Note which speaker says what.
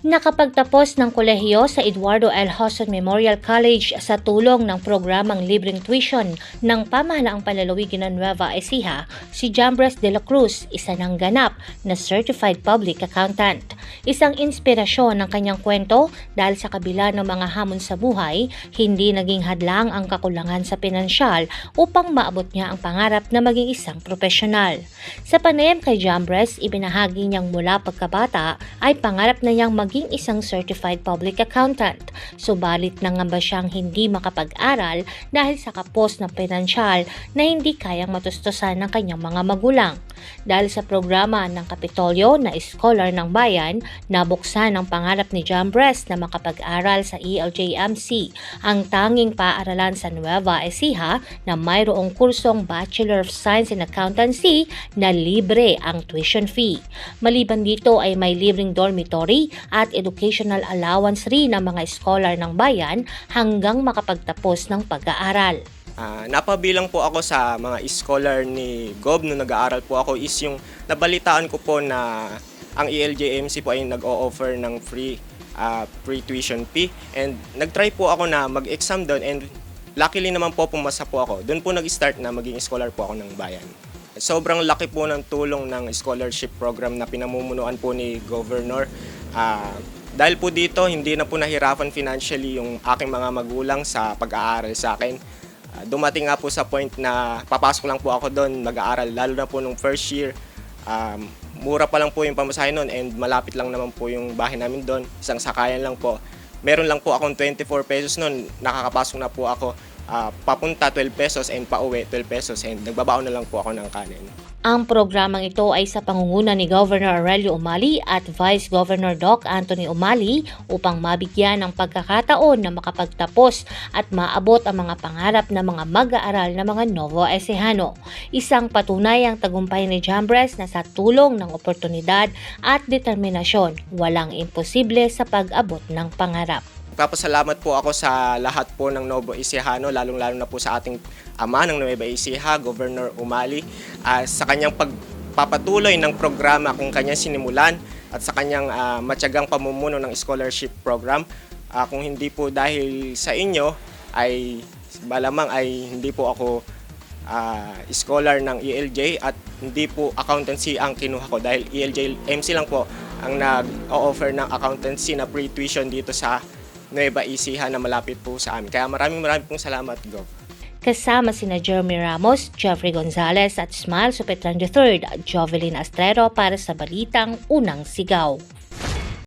Speaker 1: Nakapagtapos ng kolehiyo sa Eduardo L. Hoson Memorial College sa tulong ng programang libreng tuition ng pamahalaang palalawigan ng Nueva Ecija, si Jambres de la Cruz, isa ng ganap na Certified Public Accountant. Isang inspirasyon ng kanyang kwento dahil sa kabila ng mga hamon sa buhay, hindi naging hadlang ang kakulangan sa pinansyal upang maabot niya ang pangarap na maging isang profesional. Sa panayam kay Jambres, ibinahagi niyang mula pagkabata ay pangarap na niyang maging isang certified public accountant. Subalit nangamba siyang hindi makapag-aral dahil sa kapos na pinansyal na hindi kayang matustusan ng kanyang mga magulang. Dahil sa programa ng Kapitolyo na Scholar ng Bayan, nabuksan ang pangarap ni Jambres na makapag-aral sa ELJMC, ang tanging paaralan sa Nueva Ecija na mayroong kursong Bachelor of Science in Accountancy na libre ang tuition fee. Maliban dito ay may libreng dormitory at educational allowance rin ang mga scholar ng bayan hanggang makapagtapos ng pag-aaral.
Speaker 2: Ah, napabilang po ako sa mga scholar ni Gob nung nag-aaral po ako is yung nabalitaan ko po na ang ELJMC po ay nag-o-offer ng free ah, free tuition fee and nag-try po ako na mag-exam doon and luckily naman po pumasa po ako. Doon po nag-start na maging scholar po ako ng bayan. Sobrang laki po ng tulong ng scholarship program na pinamumunuan po ni Governor. Ah, dahil po dito, hindi na po nahirapan financially yung aking mga magulang sa pag-aaral sa akin. Ah, dumating nga po sa point na papasok lang po ako doon mag-aaral lalo na po nung first year um, mura pa lang po yung pamasahe noon and malapit lang naman po yung bahay namin doon. Isang sakayan lang po. Meron lang po akong 24 pesos noon nakakapasok na po ako Ah, papunta 12 pesos and pauwi 12 pesos and nagbabaon na lang po ako ng kanin
Speaker 1: Ang programang ito ay sa pangunguna ni Governor Aurelio Umali at Vice Governor Doc Anthony Umali upang mabigyan ng pagkakataon na makapagtapos at maabot ang mga pangarap ng mga mag-aaral na mga Novo Ecijano. Isang patunay ang tagumpay ni Jambres na sa tulong ng oportunidad at determinasyon, walang imposible sa pag-abot ng pangarap.
Speaker 2: Papasalamat po ako sa lahat po ng Novo Ecijano, lalong-lalo na po sa ating ama ng Nueva Ecija, Governor Umali, ah, sa kanyang pagpapatuloy ng programa kung kanyang sinimulan at sa kanyang ah, matyagang pamumuno ng scholarship program. Ah, kung hindi po dahil sa inyo, ay malamang ay hindi po ako ah, scholar ng ELJ at hindi po accountancy ang kinuha ko dahil ELJ MC lang po ang nag-offer ng accountancy na free tuition dito sa Nueva Ecija na malapit po sa amin. Kaya maraming maraming pong salamat, Gov.
Speaker 1: Kasama sina Jeremy Ramos, Jeffrey Gonzalez at Smile Supetran III, Jovelyn Astrero para sa Balitang Unang Sigaw.